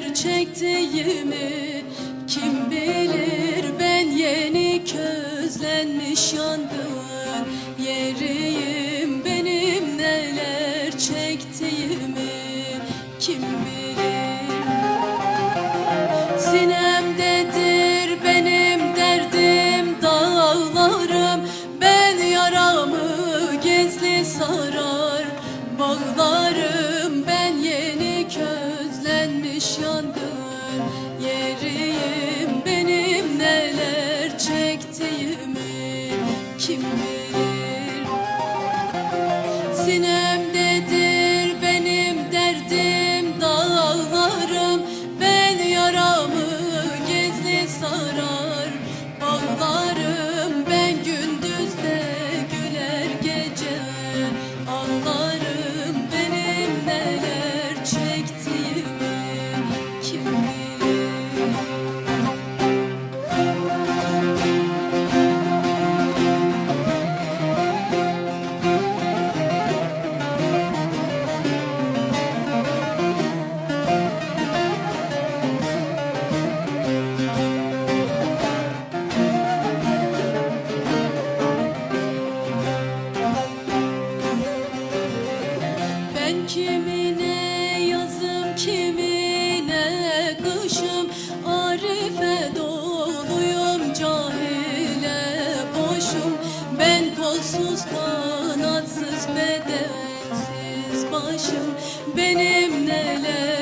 neler çektiğimi kim bilir? Ben yeni közlenmiş yandım yeriyim. Yeriyim benim neler çektiğimi kim bilir? Sinem kışım Arife doluyum cahile boşum Ben kolsuz kanatsız bedensiz başım. Benim neler